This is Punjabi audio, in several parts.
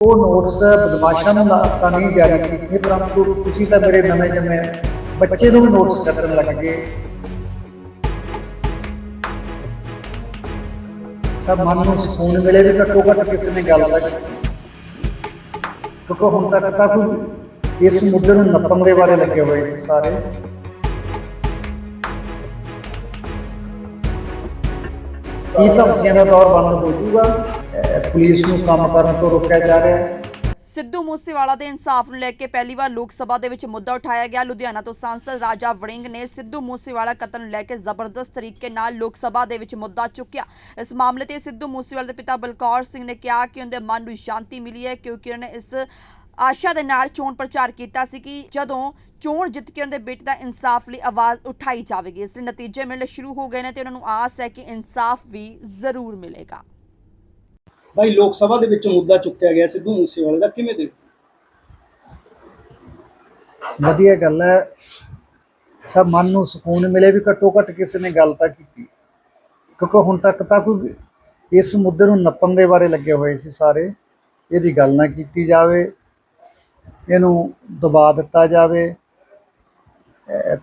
ਉਹ ਨੋਟਸ ਬਦਮਾਸ਼ਾਂ ਨੂੰ ਤਾਂ ਨਹੀਂ ਜਾਰੀ ਕੀਤੇ, ਪਰੰਤੂ ਤੁਸੀਂ ਤਾਂ ਮੇਰੇ ਨਵੇਂ ਜੰਮੇ ਬੱਚੇ ਨੂੰ ਨੋਟਸ ਕੱਟਣ ਲੱਗ। ਗਏ ਸਭ ਮਨ ਨੂੰ ਸਕੂਨ ਮਿਲੇ ਵੀ ਘੱਟੋ ਘੱਟ ਕਿਸੇ ਨੇ ਗੱਲ ਤਾਂ ਕਿਉਂਕਿ ਹੁਣ ਤੱਕ ਤਾਂ ਕੋਈ ਇਸ ਮੁੱਦੇ ਨੂੰ ਨੱਪਣ ਦੇ ਬਾਰੇ ਲੱਗੇ ਹੋਏ ਸੀ ਸਾਰੇ। ਕੀ ਧਮਕੀਆਂ ਦਾ ਦੌਰ ਬੰਦ ਹੋ ਜਾਊਗਾ? ਪੁਲਿਸ ਨੂੰ ਕੰਮ ਕਰਨ ਤੋਂ ਰੋਕਿਆ ਜਾ ਰਿਹਾ ਹੈ। ਸਿੱਧੂ ਮੂਸੇਵਾਲਾ ਦੇ ਇਨਸਾਫ ਨੂੰ ਲੈ ਕੇ ਪਹਿਲੀ ਵਾਰ ਲੋਕ ਸਭਾ ਦੇ ਵਿੱਚ ਮੁੱਦਾ ਉਠਾਇਆ ਗਿਆ। ਲੁਧਿਆਣਾ ਤੋਂ ਸਾਂਸਦ ਰਾਜਾ ਵੜਿੰਗ ਨੇ ਸਿੱਧੂ ਮੂਸੇਵਾਲਾ ਕਤਲ ਨੂੰ ਲੈ ਕੇ ਜ਼ਬਰਦਸਤ ਤਰੀਕੇ ਨਾਲ ਲੋਕ ਸਭਾ ਦੇ ਵਿੱਚ ਮੁੱਦਾ ਚੁੱਕਿਆ। ਇਸ ਮਾਮਲੇ ਤੇ ਸਿੱਧੂ ਮੂਸੇਵਾਲਾ ਦੇ ਪਿਤਾ ਬਲਕੌਰ ਸਿੰਘ ਨੇ ਕਿਹਾ ਕਿ ਉਹਦੇ ਮਨ ਨੂੰ ਸ਼ਾਂਤੀ ਮਿਲੀ ਹੈ ਕਿਉਂਕਿ ਉਹਨੇ ਇਸ ਆਸ਼ਾ ਦੇ ਨਾਲ ਚੋਣ ਪ੍ਰਚਾਰ ਕੀਤਾ ਸੀ ਕਿ ਜਦੋਂ ਚੋਣ ਜਿੱਤ ਕੇ ਉਹਦੇ ਬੇਟੇ ਦਾ ਇਨਸਾਫ ਲਈ ਆਵਾਜ਼ ਉਠਾਈ ਜਾਵੇਗੀ। ਇਸ ਲਈ ਨਤੀਜੇ ਮਿਲਣੇ ਸ਼ੁਰੂ ਹੋ ਗਏ ਨੇ ਤੇ ਉਹਨਾਂ ਨੂੰ ਆਸ ਹੈ ਕਿ ਇਨਸਾਫ ਵੀ ਜ਼ਰੂਰ ਮਿਲੇਗਾ। ਭਾਈ ਲੋਕ ਸਭਾ ਦੇ ਵਿੱਚ ਮੁੱਦਾ ਚੁੱਕਿਆ ਗਿਆ ਸਿੱਧੂ ਮੂਸੇਵਾਲੇ ਦਾ, ਕਿਵੇਂ ਦੇ ਵਧੀਆ ਗੱਲ ਹੈ। ਸਭ ਮਨ ਨੂੰ ਸਕੂਨ ਮਿਲੇ ਵੀ ਘੱਟੋ ਘੱਟ ਕਿਸੇ ਨੇ ਗੱਲ ਤਾਂ ਕੀਤੀ। ਕਿਉਂਕਿ ਹੁਣ ਤੱਕ ਤਾਂ ਕੋਈ ਇਸ ਮੁੱਦੇ ਨੂੰ ਨੱਪਣ ਦੇ ਬਾਰੇ ਲੱਗੇ ਹੋਏ ਸੀ ਸਾਰੇ। ਇਹਦੀ ਗੱਲ ਨਾ ਕੀਤੀ ਜਾਵੇ। ਇਹਨੂੰ ਦਬਾ ਦਿੱਤਾ ਜਾਵੇ।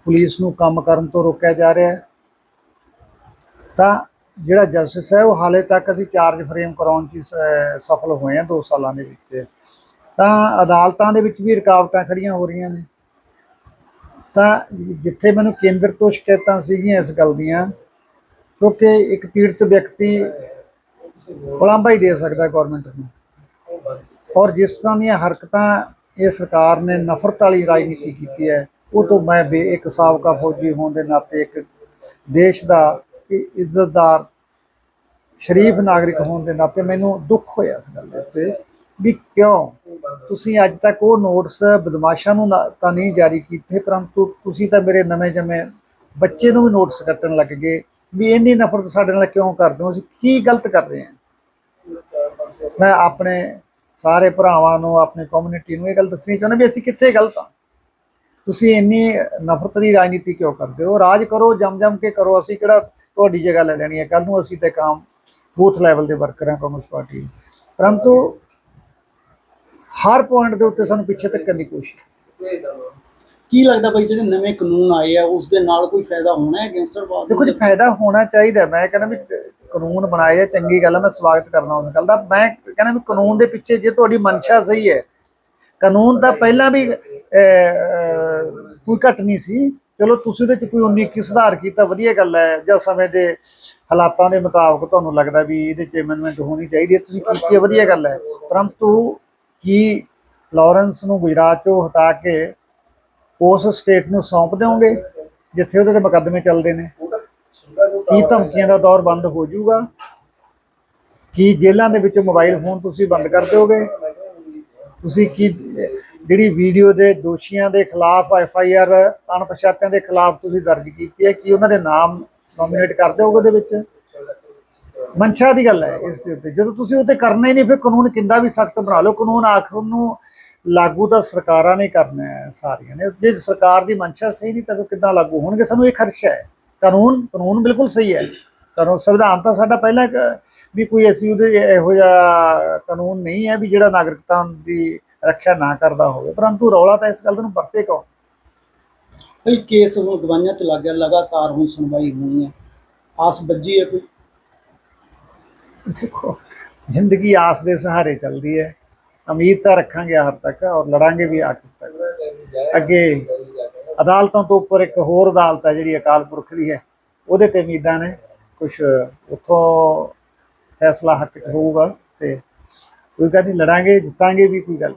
ਪੁਲਿਸ ਨੂੰ ਕੰਮ ਕਰਨ ਤੋਂ ਰੋਕਿਆ ਜਾ ਰਿਹਾ ਹੈ। ਤਾਂ ਜਿਹੜਾ ਜਸਟਿਸ ਹੈ, ਉਹ ਹਾਲੇ ਤੱਕ ਅਸੀਂ ਚਾਰਜ ਫਰੇਮ ਕਰਾਉਣ 'ਚ ਸ- ਸਫਲ ਹੋਏ ਹਾਂ 2 ਸਾਲਾਂ ਦੇ ਵਿੱਚ। ਤਾਂ ਅਦਾਲਤਾਂ ਦੇ ਵਿੱਚ ਵੀ ਰੁਕਾਵਟਾਂ ਖੜੀਆਂ ਹੋ ਰਹੀਆਂ ਨੇ। ਤਾਂ ਜਿੱਥੇ ਮੈਨੂੰ ਕੇਂਦਰ ਤੋਂ ਸ਼ਿਕਾਇਤਾਂ ਸੀਗੀਆਂ ਇਸ ਗੱਲ ਦੀਆਂ, ਕਿਉਂਕਿ ਇੱਕ ਪੀੜਤ ਵਿਅਕਤੀ ਉਲਾਂਭਾ ਦੇ ਸਕਦਾ ਗਵਰਨਮੈਂਟ ਨੂੰ। ਔਰ ਜਿਸ ਤਰ੍ਹਾਂ ਦੀਆਂ ਹਰਕਤਾਂ ਇਹ ਸਰਕਾਰ ਨੇ ਨਫ਼ਰਤ ਵਾਲੀ ਰਾਜਨੀਤੀ ਕੀਤੀ ਹੈ, ਉਹ ਤੋਂ ਮੈਂ ਬੇ, ਇੱਕ ਸਾਬਕਾ ਫੌਜੀ ਹੋਣ ਦੇ ਨਾਤੇ ਇੱਕ ਦੇਸ਼ ਦਾ ਇ- ਇੱਜ਼ਤਦਾਰ ਸ਼ਰੀਫ ਨਾਗਰਿਕ ਹੋਣ ਦੇ ਨਾਤੇ ਮੈਨੂੰ ਦੁੱਖ ਹੋਇਆ ਇਸ ਗੱਲ ਦੇ ਉੱਤੇ ਵੀ ਕਿਉਂ? ਤੁਸੀਂ ਅੱਜ ਤੱਕ ਉਹ ਨੋਟਸ ਬਦਮਾਸ਼ਾਂ ਨੂੰ ਤਾਂ ਨਹੀਂ ਜਾਰੀ ਕੀਤੇ, ਪਰੰਤੂ ਤੁਸੀਂ ਤਾਂ ਮੇਰੇ ਨਵੇਂ ਜੰਮੇ ਬੱਚੇ ਨੂੰ ਵੀ ਨੋਟਸ ਕੱਟਣ ਲੱਗ ਗਏ ਵੀ ਇੰਨੀ ਨਫ਼ਰਤ ਸਾਡੇ ਨਾਲ ਕਿਉਂ ਕਰਦੇ ਹੋ? ਅਸੀਂ ਕੀ ਗਲਤ ਕਰ ਰਹੇ ਹਾਂ? ਮੈਂ ਆਪਣੇ ਸਾਰੇ ਭਰਾਵਾਂ ਨੂੰ, ਆਪਣੀ ਕਮਿਊਨਿਟੀ ਨੂੰ ਇਹ ਗੱਲ ਦੱਸਣੀ ਚਾਹੁੰਦਾ ਵੀ ਅਸੀਂ ਕਿੱਥੇ ਗਲਤ ਹਾਂ? ਤੁਸੀਂ ਇੰਨੀ ਨਫ਼ਰਤ ਦੀ ਰਾਜਨੀਤੀ ਕਿਉਂ ਕਰਦੇ ਹੋ? ਰਾਜ ਕਰੋ ਜਮ ਜਮ ਕੇ ਕਰੋ। ਅਸੀਂ ਕਿਹੜਾ ਤੁਹਾਡੀ ਜਗ੍ਹਾ ਲੈ ਲੈਣੀ ਹੈ। ਕੱਲ ਨੂੰ ਅਸੀਂ ਤੇ ਕਾਮ ਬੂਥ ਲੈਵਲ ਦੇ ਵਰਕਰ ਹਾਂ ਕਾਂਗਰਸ ਪਾਰਟੀ। ਪਰੰਤੂ ਹਰ ਪੁਆਇੰਟ ਦੇ ਉੱਤੇ ਸਾਨੂੰ ਪਿੱਛੇ ਧੱਕਣ ਦੀ ਕੋਸ਼ਿਸ਼ ਕੀ ਲੱਗਦਾ ਭਾਈ ਜਿਹੜੇ ਨਵੇਂ ਕਾਨੂੰਨ ਆਏ ਆ ਉਸ ਦੇ ਨਾਲ ਕੋਈ ਫਾਇਦਾ ਹੋਣਾ ਹੈ ਗੈਂਗਸਟਰਵਾਦ ਦੇਖੋ ਜੀ ਫਾਇਦਾ ਹੋਣਾ ਚਾਹੀਦਾ। ਮੈਂ ਕਹਿੰਦਾ ਵੀ ਕਾਨੂੰਨ ਬਣਾਏ ਆ ਚੰਗੀ ਗੱਲ ਹੈ ਮੈਂ ਸਵਾਗਤ ਕਰਨਾ ਉਸ ਗੱਲ ਦਾ ਮੈਂ ਕਹਿੰਦਾ ਵੀ ਕਾਨੂੰਨ ਦੇ ਪਿੱਛੇ ਜੇ ਤੁਹਾਡੀ ਮਨਸ਼ਾ ਸਹੀ ਹੈ ਕਾਨੂੰਨ ਤਾਂ ਪਹਿਲਾਂ ਵੀ ਕੋਈ ਘਟ ਨਹੀਂ ਸੀ। ਚਲੋ ਤੁਸੀਂ ਉਹਦੇ ਚ ਕੋਈ 19 21 ਸੁਧਾਰ ਕੀਤਾ, ਵਧੀਆ ਗੱਲ ਹੈ, ਜਾਂ ਸਮੇਂ ਦੇ ਹਾਲਾਤਾਂ ਦੇ ਮੁਤਾਬਕ ਤੁਹਾਨੂੰ ਲੱਗਦਾ ਵੀ ਇਹਦੇ ਚ ਅਮੈਂਡਮੈਂਟ ਹੋਣੀ ਚਾਹੀਦੀ ਹੈ? ਤੁਸੀਂ ਕੀਤੀ ਹੈ, ਵਧੀਆ ਗੱਲ ਹੈ। ਪਰੰਤੂ ਕੀ ਲਾਰੈਂਸ ਨੂੰ ਗੁਜਰਾਤ ਚੋਂ ਹਟਾ ਕੇ ਉਸ ਸਟੇਟ ਨੂੰ ਸੌਂਪ ਦਿਓਗੇ, ਜਿੱਥੇ ਉਹਦੇ ਤੇ ਮੁਕੱਦਮੇ ਚੱਲਦੇ ਨੇ? ਕੀ ਧਮਕੀਆਂ ਦਾ ਦੌਰ ਬੰਦ ਹੋ ਜਾਊਗਾ? ਕੀ ਜੇਲ੍ਹਾਂ ਦੇ ਵਿੱਚੋਂ ਮੋਬਾਈਲ ਫੋਨ ਤੁਸੀਂ ਬੰਦ ਕਰ ਦਿਓਗੇ? ਤੁਸੀਂ ਕੀ ਜਿਹੜੀ ਵੀਡੀਓ ਦੇ ਦੋਸ਼ੀਆਂ ਦੇ ਖਿਲਾਫ ਐਫ ਆਈ ਆਰ ਅਣਪਛਾਤਿਆਂ ਦੇ ਖਿਲਾਫ ਤੁਸੀਂ ਦਰਜ ਕੀਤੀ ਹੈ, ਕੀ ਉਹਨਾਂ ਦੇ ਨਾਮ ਨੋਮੀਨੇਟ ਕਰ ਦਿਓਗੇ ਉਹਦੇ ਵਿੱਚ? ਮਨਸ਼ਾ ਦੀ ਗੱਲ ਹੈ ਇਸ ਦੇ ਉੱਤੇ। ਜਦੋਂ ਤੁਸੀਂ ਉਹ ਕਰਨਾ ਹੀ ਨਹੀਂ, ਫਿਰ ਕਾਨੂੰਨ ਕਿੰਦਾ ਵੀ ਸਖਤ ਬਣਾ ਲਓ। ਕਾਨੂੰਨ ਆਖਰ ਨੂੰ ਲਾਗੂ ਤਾਂ ਸਰਕਾਰਾਂ ਨੇ ਕਰਨਾ ਹੈ, ਸਾਰੀਆਂ ਨੇ। ਜੇ ਸਰਕਾਰ ਦੀ ਮਨਸ਼ਾ ਸਹੀ ਨਹੀਂ, ਤਾਂ ਕਿੱਦਾਂ ਲਾਗੂ ਹੋਣਗੇ? ਸਾਨੂੰ ਇਹ ਖਰਚਾ ਹੈ। ਕਾਨੂੰਨ ਕਾਨੂੰਨ ਬਿਲਕੁਲ ਸਹੀ ਹੈ। ਕਾਨੂੰਨ, ਸੰਵਿਧਾਨ ਤਾਂ ਸਾਡਾ ਪਹਿਲਾਂ ਵੀ ਕੋਈ ਐਸੀ ਉਹਦੇ ਇਹੋ ਜਿਹਾ ਕਾਨੂੰਨ ਨਹੀਂ ਹੈ ਵੀ ਜਿਹੜਾ ਨਾਗਰਿਕਤਾ ਦੀ ਰੱਖਿਆ ਨਾ ਕਰਦਾ ਹੋਵੇ। ਪਰੰਤੂ ਰੌਲਾ ਤਾਂ ਇਸ ਗੱਲ ਨੂੰ ਵਰਤੇ ਕੌਣ ਭਾਈ ਕੇਸ ਹੁਣ ਗਵਾਈਆਂ ਤੇ ਲੱਗ ਗਿਆ ਲਗਾਤਾਰ ਹੁਣ ਸੁਣਵਾਈ ਹੋਣੀ ਹੈ ਆਸ ਬੱਜੀ ਹੈ ਕੋਈ? ਦੇਖੋ ਜ਼ਿੰਦਗੀ ਆਸ ਦੇ ਸਹਾਰੇ ਚੱਲਦੀ ਹੈ। ਉਮੀਦ ਤਾਂ ਰੱਖਾਂਗੇ ਆਖਰ ਤੱਕ ਔਰ ਲੜਾਂਗੇ ਵੀ ਆਖਰ ਤੱਕ। ਅੱਗੇ ਅਦਾਲਤਾਂ ਤੋਂ ਉੱਪਰ ਇੱਕ ਹੋਰ ਅਦਾਲਤ ਹੈ ਜਿਹੜੀ ਅਕਾਲ ਪੁਰਖ ਦੀ ਹੈ ਉਹਦੇ ਤੇ ਉਮੀਦਾਂ ਨੇ। ਕੁਝ ਉੱਥੋਂ ਫੈਸਲਾ ਹੱਕ 'ਚ ਹੋਊਗਾ ਤੇ ਕੋਈ ਗੱਲ ਨਹੀਂ ਲੜਾਂਗੇ ਜਿੱਤਾਂਗੇ ਵੀ ਕੋਈ ਗੱਲ